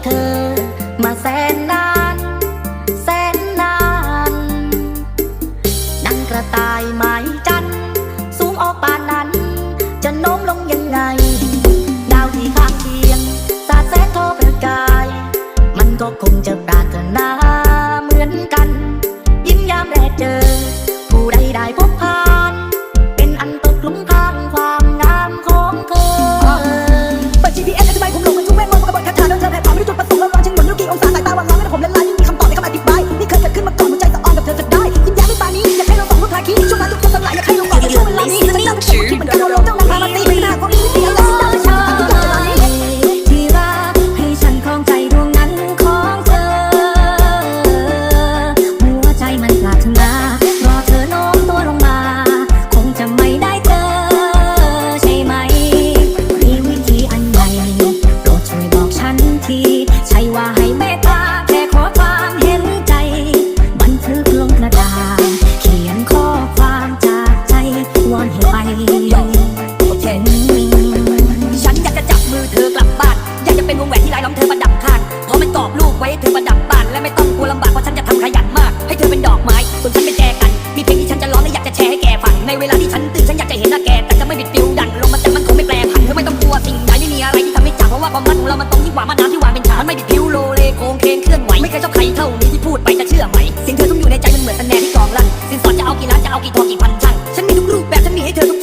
可 ว้ให้เธอประดับบ้านและไม่ต้องกลัวลำบากเพราะฉันจะทำขยันมาก ให้เธอเป็นดอกไม้ส่วนฉันเป็นแจกัน มีเพลงที่ฉันจะร้องและอยากจะแชร์ให้แกฟังในเวลาที่ฉันตื่นฉันอยากจะเห็นหน้าแกแต่จะไม่บิดฟิวดันลงมาแต่มันคงไม่แปรผันเธอไม่ต้องกลัวสิ่งใดไม่มีอะไรที่ทำให้จับเพราะว่าความรักของเรามันตรงยิ่งกว่ามานานที่วางเป็นฉานไม่บิดฟิวโลเลโคงเคงเคลื่อนไหวไม่เคยชอบใครเท่านี้ที่พูดไปจะเชื่อไหมสิ่งเธอต้องอยู่ในใจมันเหมือนสแนที่กองลั่นสินสอดจะเอากี่ล้านจะเอากี่ทองกี่พันช่างฉันมีทุกรูปแบบฉันมีให้เธอทุก